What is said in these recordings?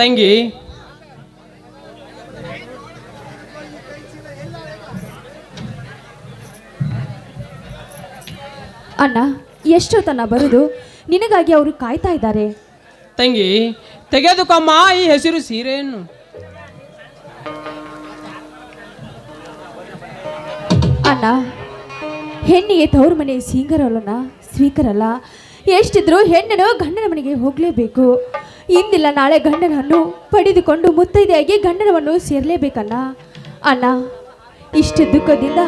ತಂಗಿ. ಅಣ್ಣ ಎಷ್ಟೊತ್ತನ್ನ ಬರುದು? ನಿನಗಾಗಿ ಅವರು ಕಾಯ್ತಾ ಇದ್ದಾರೆ. ತಂಗಿ ತೆಗೆದುಕೊಮ್ಮ ಈ ಹೆಸರು ಸೀರೆಯನ್ನು. ಅಣ್ಣ ಹೆಣ್ಣಿಗೆ ತವ್ರ ಮನೆ ಸಿಂಗರಲ್ಲ ಸ್ವೀಕರಲ್ಲ. ಎಷ್ಟಿದ್ರು ಹೆಣ್ಣನು ಗಂಡನ ಮನೆಗೆ ಹೋಗಲೇಬೇಕು. ಇಂದಿಲ್ಲ, ನಾಳೆ ಗಂಡನನ್ನು ಪಡೆದುಕೊಂಡು ಮುತ್ತೈದೆಯಾಗಿ ಗಂಡನವನ್ನು ಸೇರಲೇಬೇಕಲ್ಲ? ಅಣ್ಣ, ಇಷ್ಟು ದುಃಖದಿಂದ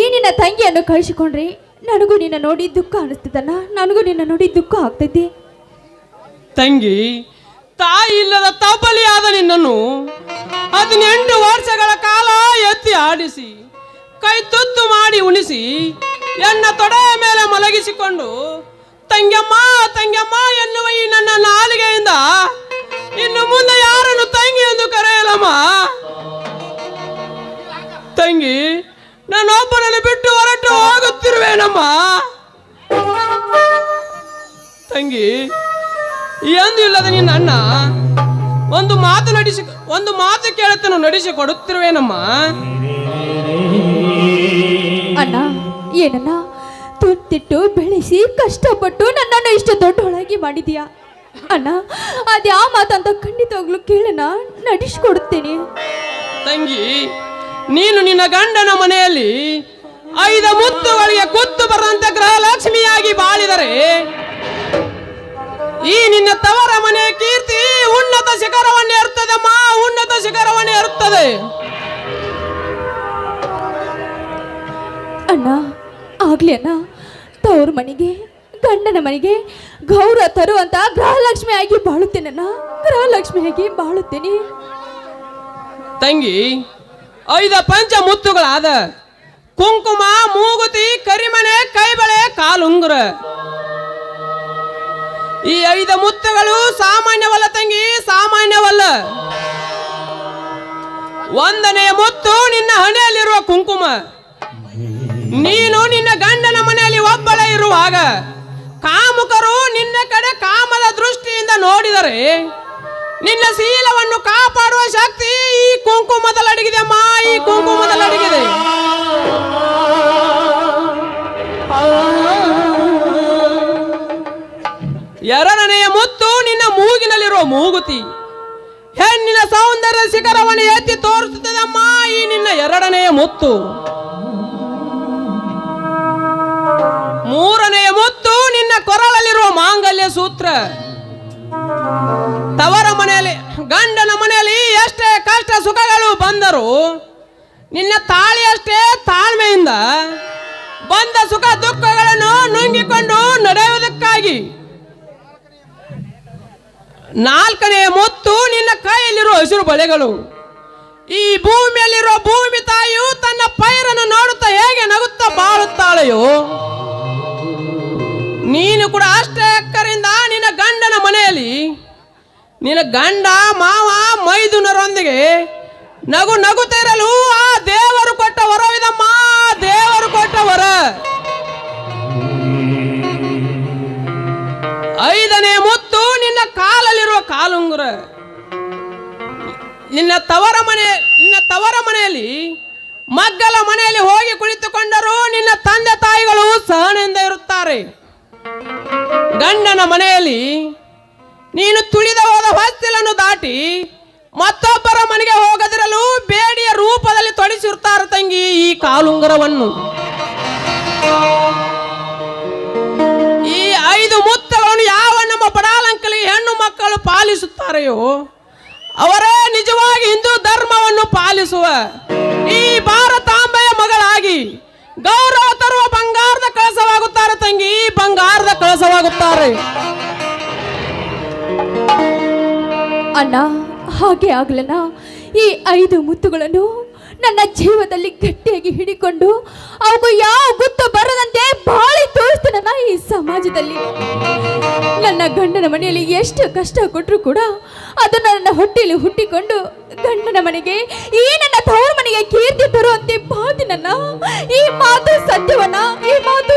ಈ ನಿನ್ನ ತಂಗಿಯನ್ನು ಕಳಿಸಿಕೊಂಡ್ರಿ ನನಗೂ ನಿನ್ನ ನೋಡಿ ದುಃಖ ಅನಿಸ್ತದಣ್ಣ, ನನಗೂ ನಿನ್ನ ನೋಡಿ ದುಃಖ ಆಗ್ತೈತಿ. ತಂಗಿ, ತಾಯಿ ಇಲ್ಲದ ತಬಲಿಯಾದ ನಿನ್ನನ್ನು ಹದಿನೆಂಟು ವರ್ಷಗಳ ಕಾಲ ಎತ್ತಿ ಆಡಿಸಿ, ಕೈ ತುತ್ತು ಮಾಡಿ ಉಣಿಸಿ, ಎನ್ನ ತೊಡೆಯ ಮೇಲೆ ಮಲಗಿಸಿಕೊಂಡು ತಂಗ್ಯಮ್ಮ ತಂಗಮ್ಮ ಎನ್ನುವ ಈ ನನ್ನ ನಾಲಿಗೆಯಿಂದ ಇನ್ನು ಮುಂದೆ ಯಾರನ್ನು ತಂಗಿ ಎಂದು ಕರೆಯಲಮ್ಮ? ತಂಗಿ ನಾನೊಬ್ಬನನ್ನು ಬಿಟ್ಟು ಹೊರಟು ಹೋಗುತ್ತಿರುವೇನಮ್ಮ. ತಂಗಿ ಎಂದು ಇಲ್ಲದ ನಿನ್ನ ಅಣ್ಣ ಒಂದು ಮಾತು ನಡೆಸಿ, ಒಂದು ಮಾತು ಕೇಳುತ್ತನು ನಡೆಸಿ ಕೊಡುತ್ತಿರುವೇನಮ್ಮ. ಅಣ್ಣ ಏನನ್ನ ತುತ್ತಿಟ್ಟು ಬೆಳೆಸಿ ಕಷ್ಟಪಟ್ಟು ನನ್ನನ್ನು ಇಷ್ಟು ದೊಡ್ಡವಳಾಗಿ ಮಾಡಿದ್ಯಾ? ಅಣ್ಣ ಅದ್ಯಾ ಮಾತಂತ ಖಂಡಿತವಾಗ್ಲು ಕೇಳೋಣ ನಡೆಸ್ಕೊಡುತ್ತೇನೆ ತಂಗಿ ನೀನು ನಿನ್ನ ಗಂಡನ ಮನೆಯಲ್ಲಿ ಐದ ಮುತ್ತುಗಳಿಗೆ ಕುತ್ತು ಬರಂತ ಗೃಹಲಕ್ಷ್ಮಿಯಾಗಿ ಬಾಳಿದರೆ ಈ ನಿನ್ನ ತವರ ಮನೆ ಕೀರ್ತಿ ಉನ್ನತ ಶಿಖರವನ್ನು ಮಾ ಉನ್ನತ ಶಿಖರವನ್ನೇ ಏರುತ್ತದೆ ಅಣ್ಣ ಆಗ್ಲಿ ಅಣ್ಣ. ತವ್ರ ಮನೆಗೆ, ಗಂಡನ ಮನೆಗೆ ಗೌರವ ತರುವಂತ ಗೃಹಲಕ್ಷ್ಮಿ ಆಗಿ ಬಾಳುತ್ತೇನೆ ಗೃಹಲಕ್ಷ್ಮಿ ಆಗಿ ಬಾಳುತ್ತೇನೆ. ತಂಗಿ, ಐದ ಪಂಚ ಮುತ್ತುಗಳಾದ ಕುಂಕುಮ, ಮೂಗುತಿ, ಕರಿಮನೆ, ಕೈಬಳೆ, ಕಾಲುಂಗುರ. ಈ ಐದ ಮುತ್ತುಗಳು ಸಾಮಾನ್ಯವಲ್ಲ ತಂಗಿ, ಸಾಮಾನ್ಯವಲ್ಲ. ಒಂದನೇ ಮುತ್ತು ನಿನ್ನ ಹಣೆಯಲ್ಲಿರುವ ಕುಂಕುಮ. ನೀನು ನಿನ್ನ ಗಂಡನ ನಿನ್ನ ಕಡೆ ಕಾಮದ ದೃಷ್ಟಿಯಿಂದ ನೋಡಿದರೆ ನಿನ್ನ ಶೀಲವನ್ನು ಕಾಪಾಡುವ ಶಕ್ತಿ ಈ ಕುಂಕುಮದಲ್ಲಿ ಅಡಗಿದೆ ಅಮ್ಮ, ಈ ಕುಂಕುಮದಲ್ಲಿ ಅಡಗಿದೆ ಎರಡನೆಯ ಮುತ್ತು ನಿನ್ನ ಮೂಗಿನಲ್ಲಿರುವ ಮೂಗುತಿ. ಹೆಣ್ಣಿನ ಸೌಂದರ್ಯ ಶಿಖರವನ್ನು ಎತ್ತಿ ತೋರಿಸುತ್ತದಮ್ಮ ಈ ನಿನ್ನ ಎರಡನೆಯ ಮುತ್ತು. ಮೂರನೆಯ ಮುತ್ತು ಕೊರಳಲ್ಲಿರುವ ಮಾಂಗಲ್ಯ ಸೂತ್ರ. ತವರ ಮನೆಯಲ್ಲಿ, ಗಂಡನ ಮನೆಯಲ್ಲಿ ಎಷ್ಟೇ ಕಷ್ಟ ಸುಖಗಳು ಬಂದರು, ನಿನ್ನ ತಾಳಿಯಷ್ಟೇ ತಾಳ್ಮೆಯಿಂದ ಬಂದ ಸುಖ ದುಃಖಗಳನ್ನು ನುಂಗಿಕೊಂಡು ನಡೆಯುವುದಕ್ಕಾಗಿ. ನಾಲ್ಕನೆಯ ಮುತ್ತು ನಿನ್ನ ಕೈಯಲ್ಲಿರುವ ಹಸಿರು ಬಳೆಗಳು. ಈ ಭೂಮಿಯಲ್ಲಿರುವ ಭೂಮಿ ಗಂಡ, ಮಾವ, ಮೈದುನರೊಂದಿಗೆ ನಗು ನಗುತ್ತಿರಲು ಆ ದೇವರು ಕೊಟ್ಟ ವರವಿದಮ್ಮ ದೇವರು ಕೊಟ್ಟ ವರ ಐದನೇ ಮುತ್ತು ನಿನ್ನ ಕಾಲಲ್ಲಿರುವ ಕಾಲುಂಗುರ. ನಿನ್ನ ತವರ ಮನೆ, ನಿನ್ನ ತವರ ಮನೆಯಲ್ಲಿ, ಮಗ್ಗಲ ಮನೆಯಲ್ಲಿ ಹೋಗಿ ಕುಳಿತುಕೊಂಡರೂ ನಿನ್ನ ತಂದೆ ತಾಯಿಗಳು ಸಹನೆಯಿಂದ ಇರುತ್ತಾರೆ. ಗಂಡನ ಮನೆಯಲ್ಲಿ ನೀನು ತುಳಿದ ದಾಟಿ ಮತ್ತೊಬ್ಬರ ಮನೆಗೆ ಹೋಗದಿರಲು ಬೇಡಿಯ ರೂಪದಲ್ಲಿ ತೊಡಿಸಿರ್ತಾರೆ ತಂಗಿ ಈ ಕಾಲುಂಗರವನ್ನು. ಈ ಐದು ಮುತ್ತಗಳನ್ನು ಯಾವ ನಮ್ಮ ಪಡಾಲಂಕಲಿ ಹೆಣ್ಣು ಮಕ್ಕಳು ಪಾಲಿಸುತ್ತಾರೆಯೋ, ಅವರೇ ನಿಜವಾಗಿ ಹಿಂದೂ ಧರ್ಮವನ್ನು ಪಾಲಿಸುವ ಈ ಭಾರತಾಂಬೆಯ ಮಗಳಾಗಿ ಗೌರವ ತರುವ ಬಂಗಾರದ ಕಳಸವಾಗುತ್ತಾರೆ ತಂಗಿ ಬಂಗಾರದ ಕಳಸವಾಗುತ್ತಾರೆ. ಅಣ್ಣ, ಹಾಗೆ ಆಗ್ಲನ ಈ ಐದು ಮುತ್ತುಗಳನ್ನು ನನ್ನ ಜೀವದಲ್ಲಿ ಗಟ್ಟಿಯಾಗಿ ಹಿಡಿಕೊಂಡು ಅವು ಯಾವ ಗುತ್ತು ಬರದಂತೆ ಬಾಳಿ ತೋರಿಸ್ತೇನಣ್ಣ ಈ ಸಮಾಜದಲ್ಲಿ. ನನ್ನ ಗಂಡನ ಮನೆಯಲ್ಲಿ ಎಷ್ಟು ಕಷ್ಟ ಕೊಟ್ಟರು ಕೂಡ ಅದನ್ನು ನನ್ನ ಹೊಟ್ಟೆಯಲ್ಲಿ ಹುಟ್ಟಿಕೊಂಡು ಗಂಡನ ಮನೆಗೆ, ಈ ನನ್ನ ತವರು ಮನೆಗೆ ಕೀರ್ತಿ ಬರುವಂತೆ ಬಾಳ್ತೀನಣ್ಣ. ಈ ಮಾತು ಸತ್ಯವನ್ನ ಈ ಮಾತು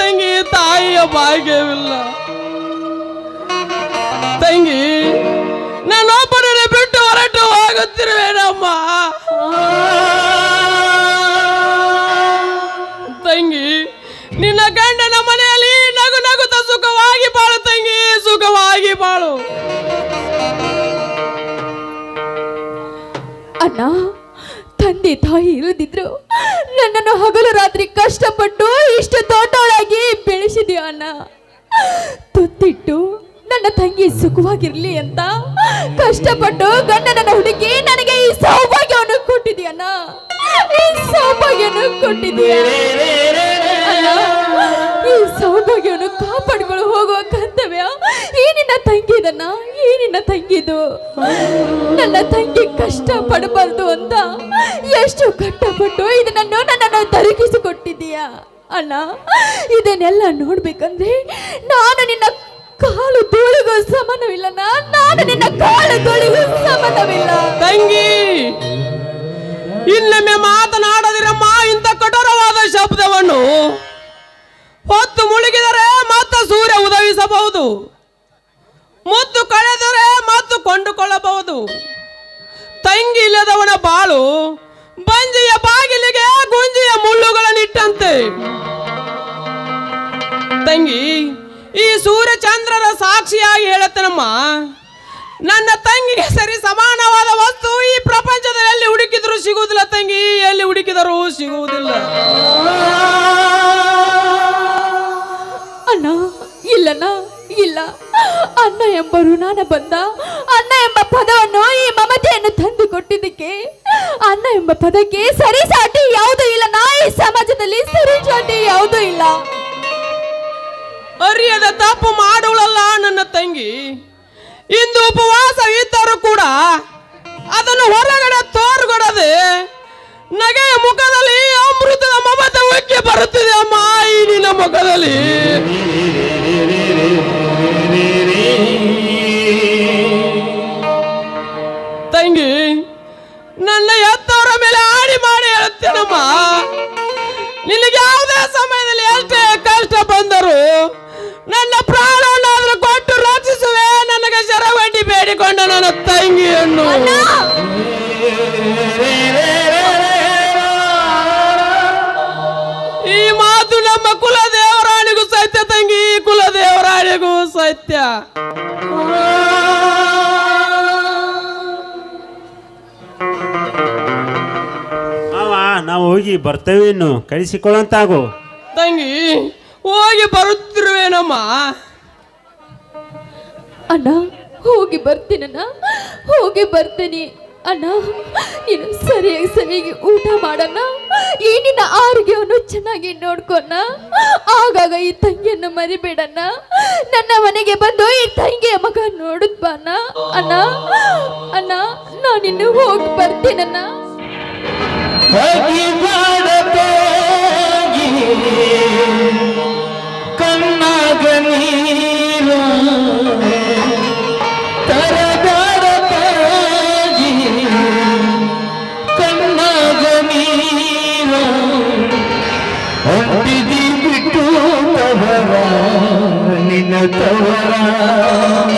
ತಂಗಿ ತಾಯಿಯ ಭಾಗ್ಯವಿಲ್ಲ. ತಂಗಿ ನಾನೊಬ್ಬರನ್ನು ಬಿಟ್ಟು ಹೊರಟು ಹೋಗುತ್ತಿರುವೇನಮ್ಮ ತಂಗಿ, ನಿನ್ನ ಗಂಡನ ಮನೆಯಲ್ಲಿ ನಗು ನಗುತ್ತ ಸುಖವಾಗಿ ಬಾಳು ತಂಗಿ, ಸುಖವಾಗಿ ಬಾಳು. ತಂದೆ ತಾಯಿ ಇಲ್ಲದಿದ್ರು ನನ್ನನ್ನು ಹಗಲು ರಾತ್ರಿ ಕಷ್ಟಪಟ್ಟು ಇಷ್ಟು ತೋಟೊಳಗೆ ಬೆಳೆಸಿದೆಯೋ ಅಣ್ಣ. ತುತ್ತಿಟ್ಟು ನನ್ನ ತಂಗಿ ಸುಖವಾಗಿರ್ಲಿ ಅಂತ ಕಷ್ಟಪಟ್ಟು ಗಂಡನನ್ನ ಹುಡುಕಿ ನನಗೆ ಈ ಸೌಭಾಗ್ಯವನ್ನು ಕೊಟ್ಟಿದ್ಯಾನ ಈ ಸೌಭಾಗ್ಯವನ್ನು ಕೊಟ್ಟಿದ್ಯಾ ಈ ಸೌಭಾಗ್ಯವನ್ನು ಕಾಪಾಡಿಕೊಂಡು ಹೋಗುವ ಕರ್ತವ್ಯ ಈ ನಿನ್ನ ತಂಗಿದನ್ನ ಈ ನಿನ್ನ ತಂಗಿದು? ನನ್ನ ತಂಗಿ ಕಷ್ಟ ಪಡಬಾರ್ದು ಅಂತ ಎಷ್ಟು ಕಷ್ಟಪಟ್ಟು ಇದನ್ನು ನನ್ನನ್ನು ದೊರಕಿಸಿಕೊಟ್ಟಿದ್ದೀಯ ಅಣ್ಣ, ಇದನ್ನೆಲ್ಲ ನೋಡ್ಬೇಕಂದ್ರೆ ನಾನು ನಿನ್ನ ಕಾಲು ತೋಳಿಗೂ ಸಮಾನವಿಲ್ಲನ ನಾನು ನಿನ್ನ ಕಾಲು ತೋಳಿಗೂ ಸಮಾನವಿಲ್ಲ. ತಂಗಿ ಇನ್ನೊಮ್ಮೆ ಮಾತನಾಡದಿರಮ್ಮ ಇಂಥ ಕಠೋರವಾದ ಶಬ್ದವನ್ನು ಹೊತ್ತು ಮುಳುಗಿದರೆ ಮತ್ತೆ ಸೂರ್ಯ ಉದಯಿಸಬಹುದು. ಮುತ್ತು ಕಳೆದರೆ ಮತ್ತು ಕೊಂಡುಕೊಳ್ಳಬಹುದು. ತಂಗಿ ಇಲ್ಲದವನ ಬಾಳು ಬಂಜಿಯ ಬಾಗಿಲಿಗೆ ಗುಂಜಿಯ ಮುಳ್ಳುಗಳನ್ನಿಟ್ಟಂತೆ. ತಂಗಿ, ಈ ಸೂರ್ಯ ಚಂದ್ರರ ಸಾಕ್ಷಿಯಾಗಿ ಹೇಳುತ್ತೇನಮ್ಮ? ನನ್ನ ತಂಗಿಗೆ ಸರಿ ಸಮಾನವಾದ ವಸ್ತು ಈ ಪ್ರಪಂಚದಲ್ಲಿ ಎಲ್ಲಿ ಹುಡುಕಿದ್ರು ಸಿಗುವುದಿಲ್ಲ ತಂಗಿ, ಎಲ್ಲಿ ಹುಡುಕಿದರೂ ಸಿಗುವುದಿಲ್ಲ. ಅಣ್ಣ, ಇಲ್ಲಣ್ಣ. ಇಲ್ಲ. ಅಣ್ಣ ಎಂಬ ಋಣಾನ ಬಂದ. ಅಣ್ಣ ಎಂಬ ಪದವನ್ನು ಈ ಮಮತೆಯನ್ನು ತಂದು ಕೊಟ್ಟಿದ್ದಕ್ಕೆ ಅಣ್ಣ ಎಂಬ ಪದಕ್ಕೆ ಸರಿ ಸಾಟಿ ಯಾವುದೂ ಇಲ್ಲ. ನಾ ಈ ಸಮಾಜದಲ್ಲಿ ಸರಿ ಸಾಟಿ ಯಾವುದೂ ಇಲ್ಲ. ಅರಿಯದ ತಪ್ಪು ಮಾಡುವಳಲ್ಲ ನನ್ನ ತಂಗಿ. ಇಂದು ಉಪವಾಸ ಇದ್ದರೂ ಕೂಡ ಅದನ್ನು ಹೊರಗಡೆ ತೋರ್ಗೊಡದೆ ನಗೆಯ ಮುಖದಲ್ಲಿ ಅಮೃತದ ಮಮತೆ ಉಕ್ಕಿ ಬರುತ್ತಿದೆ ಅಮ್ಮ. ಈ ನಿನ್ನ ಮುಖದಲ್ಲಿ. ತಂಗಿ ನನ್ನ ಎತ್ತವರ ಮೇಲೆ ಆಡಿ ಮಾಡಿ ಹೇಳ್ತೀನಮ್ಮ ನಿನಗೆ ಯಾವುದೇ ಸಮಯದಲ್ಲಿ ಎಷ್ಟೇ ಕಷ್ಟ ಬಂದರು ನನ್ನ ಪ್ರಾಣವನ್ನಾದ್ರೂ ಕೊಟ್ಟು ರಕ್ಷಿಸುವೆ. ನನಗೆ ಶರವಡ್ಡಿ ಬೇಡಿಕೊಂಡ ನನ್ನ ತಂಗಿಯನ್ನು. ಮಾವ ನಾವು ಹೋಗಿ ಬರ್ತೇವೆ ಇನ್ನು. ಕಳಿಸಿಕೊಳ್ಳಂತಾಗು ತಂಗಿ ಹೋಗಿ ಬರುತ್ತಿರುವೇನಮ್ಮ ಅಣ್ಣ ಹೋಗಿ ಬರ್ತೀನಣ್ಣ ಹೋಗಿ ಬರ್ತೀನಿ. ಅಣ್ಣ, ನೀನು ಸರಿಯಾಗಿ ಸರಿಯಾಗಿ ಊಟ ಮಾಡೋಣ ಈ ನಿನ್ನ ಆರೋಗ್ಯವನ್ನು ಚೆನ್ನಾಗಿ ನೋಡ್ಕೊಣ ಆಗಾಗ ಈ ತಂಗಿಯನ್ನು ಮರಿಬೇಡಣ್ಣ. ನನ್ನ ಮನೆಗೆ ಬಂದು ಈ ತಂಗಿಯ ಮಗ ನೋಡುದ್ ಬಾನ ಅಣ್ಣ. ಅಣ್ಣ ನಾನಿನ್ನು ಹೋಗಿ ಬರ್ತೀನಣ್ಣ. ಕಣ್ಣಾಗ ನೀರು ನಿನ್ನ ತವರ